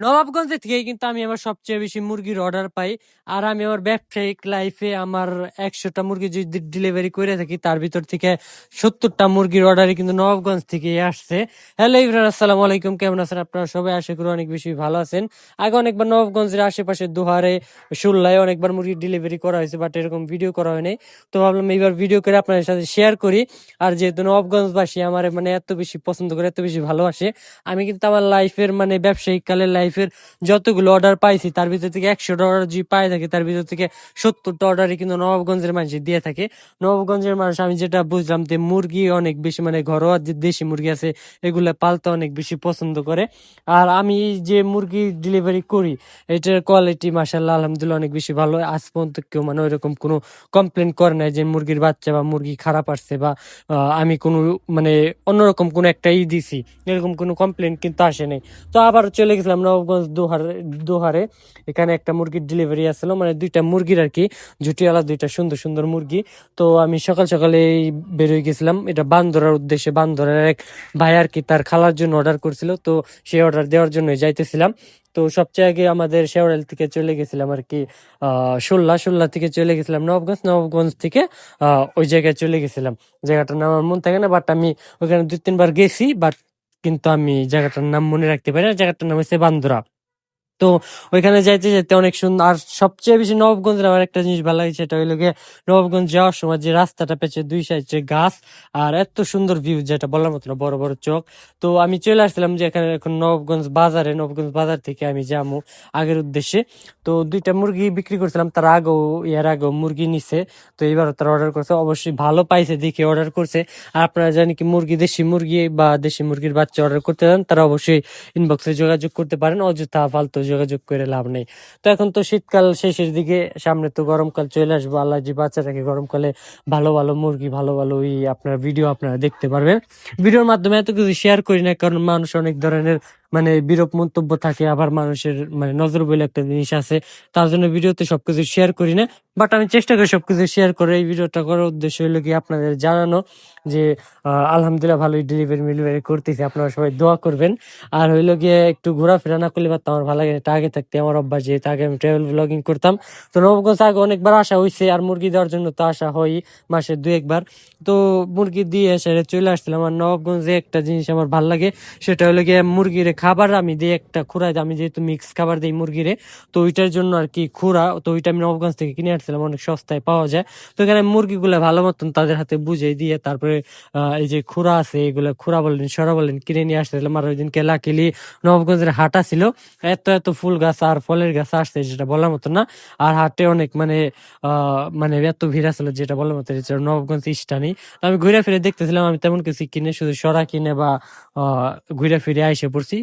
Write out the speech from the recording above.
নবাবগঞ্জে থেকে কিন্তু আমি আমার সবচেয়ে বেশি মুরগির অর্ডার পাই। আর আমি আমার ব্যবসায়িক লাইফে আমার একশোটা মুরগি যদি ডেলিভারি করে থাকি, তার ভিতর থেকে সত্তরটা মুরগির অর্ডারই কিন্তু নবাবগঞ্জ থেকে আসছে। হ্যালো ইবরান আসসালামু আলাইকুম। কেমন আছেন আপনারা সবাই? আশা করি অনেক বেশি ভালো আছেন। আগে অনেকবার নবাবগঞ্জের আশেপাশে দুহারে, শুল্লায় অনেকবার মুরগি ডেলিভারি করা হয়েছে বাট এরকম ভিডিও করা হয়নি। তো ভাবলাম এইবার ভিডিও করে আপনাদের সাথে শেয়ার করি। আর যেহেতু নবাবগঞ্জবাসী, আমার মানে এত বেশি পছন্দ করে, এত বেশি ভালোবাসে, আমি কিন্তু আমার লাইফের মানে ব্যবসায়িক কালের লাইফের যতগুলো অর্ডার পাইছি, তার ভিতর থেকে একশোটা অর্ডার যদি পাই থাকে, তার ভিতর থেকে সত্তরটা অর্ডারই কিন্তু নবাবগঞ্জের মানুষ দিয়ে থাকে। নবাবগঞ্জের মানুষ, আমি যেটা বুঝলাম যে মুরগি অনেক বেশি মানে ঘরোয়া যে দেশি মুরগি আছে, এগুলো পালতে অনেক বেশি পছন্দ করে। আর আমি যে মুরগি ডেলিভারি করি, এটার কোয়ালিটি মাসাল্লাহ আলহামদুলিল্লাহ অনেক বেশি ভালো। আজ পর্যন্ত কেউ মানে ওইরকম কোনো কমপ্লেন করে নাই যে মুরগির বাচ্চা বা মুরগি খারাপ আসছে বা আমি কোনো মানে অন্যরকম কোনো একটা ই দিছি, এরকম কোনো কমপ্লেন কিন্তু আসে নাই। তো আবার চলে গেছিলাম নবাবগঞ্জ দোহারে দোহারে এখানে একটা মুরগির ডেলিভারি আসলো। মানে দুইটা মুরগির আর কি, জুটিওয়ালা দুইটা সুন্দর সুন্দর মুরগি। তো আমি সকাল সকালে বেরোয় গেছিলাম। এটা বান্দরার উদ্দেশ্যে, বান্দরের এক ভাই আর কি, তার খালার জন্য অর্ডার করছিল। তো সেই অর্ডার দেওয়ার জন্য যাইতেছিলাম। তো সবচেয়ে আগে আমাদের শেওড়াল থেকে চলে গেছিলাম আর কি সোল্লা সোল্লা থেকে চলে গেছিলাম নবাবগঞ্জ। নবাবগঞ্জ থেকে ওই জায়গায় চলে গেছিলাম। জায়গাটার নাম আমার মন থাকে না বাট আমি ওখানে দুই তিনবার গেছি বাট কিন্তু আমি জায়গাটার নাম মনে রাখতে পারি আর জায়গাটার নাম হচ্ছে বান্দরা তো ওইখানে যাইতে যাইতে অনেক সুন্দর আর সবচেয়ে বেশি নবাবগঞ্জের আমার একটা জিনিস ভালো লাগে সেটা হইল গিয়ে নবাবগঞ্জ যাওয়ার সময় যে রাস্তাটা পেছে দুই সাইডে গাছ, আর এত সুন্দর ভিউ যেটা বলার মতো না, বড় বড় চোখ। তো আমি চলে আসছিলাম যে এখানে এখন নবাবগঞ্জ বাজারে, নবাবগঞ্জ বাজার থেকে আমি যাব আগের উদ্দেশ্যে। তো দুইটা মুরগি বিক্রি করছিলাম, তার আগেও ইয়ার আগেও মুরগি নিছে। তো এবার তারা অর্ডার করছে, অবশ্যই ভালো পাইছে, দেখে অর্ডার করছে। আর আপনারা জানি কি, মুরগি দেশি মুরগি বা দেশি মুরগির বাচ্চা অর্ডার করতে চান তারা অবশ্যই ইনবক্সে যোগাযোগ করতে পারেন, অযথা ফালতু যোগাযোগ করে লাভ নেই। তো এখন তো শীতকাল শেষের দিকে, সামনে তো গরমকাল চলে আসব। আল্লাহ জি বাচ্চাটাকে গরমকালে ভালো ভালো মুরগি, ভালো ভালো ওই আপনার ভিডিও আপনারা দেখতে পারবেন। ভিডিওর মাধ্যমে এত কিছু শেয়ার করি না, কারণ মানুষ অনেক ধরনের মানে বিরূপ মন্তব্য থাকে, আবার মানুষের মানে নজর বলে একটা জিনিস আছে, তার জন্য ভিডিওতে সবকিছু শেয়ার করি না। বাট আমি চেষ্টা করি সবকিছু শেয়ার করে এই ভিডিওটা করার উদ্দেশ্য হলো কি আপনাদের জানানো যে আলহামদুলিল্লাহ ভালোই ডেলিভারি মিলিভারি করতেছি। আপনারা সবাই দোয়া করবেন। আর হইল গিয়ে একটু ঘোরাফেরা না করলে পারতাম আমার ভালো লাগে এটা আগে থাকতে আমার অভ্যাস, যেহেতু আগে আমি ট্রাভেল ব্লগিং করতাম। তো নবগঞ্জ আগে অনেকবার আসা হয়েছে আর মুরগি দেওয়ার জন্য তো আসা হয় মাসে দুই একবার তো মুরগি দিয়ে এসে চলে আসছিলাম। আর নবাবগঞ্জে একটা জিনিস আমার ভালো লাগে, সেটা হলো গিয়ে মুরগিরে খাবার আমি দিই একটা খুঁড়া আমি যেহেতু মিক্স খাবার দিই মুরগিরে, তো ওইটার জন্য আর কি খুঁড়া, তো ওইটা আমি নবাবগঞ্জ থেকে কিনে আসছিলাম অনেক সস্তায় পাওয়া যায়। তো এখানে মুরগিগুলো ভালো মতন তাদের হাতে বুঝিয়ে দিয়ে তারপরে এই যে খুঁড়া আছে, এগুলো খুঁড়া বলেন, সরা বলেন, কিনে নিয়ে আসছিলাম আর ওই দিনকে লাকিলি নবাবগঞ্জের হাটা ছিল এত এত ফুল গাছ আর ফলের গাছ আসছে যেটা বলার মতো না। আর হাটে অনেক মানে মানে এত ভিড় আসলে যেটা বলার মতো নবগঞ্জ নবাবগঞ্জ ইস্টানি আমি ঘুরে ফিরে দেখতেছিলাম, আমি তেমন কিছু কিনে, শুধু সরা কিনে বা ঘুরে ফিরে আইসে পড়ছি।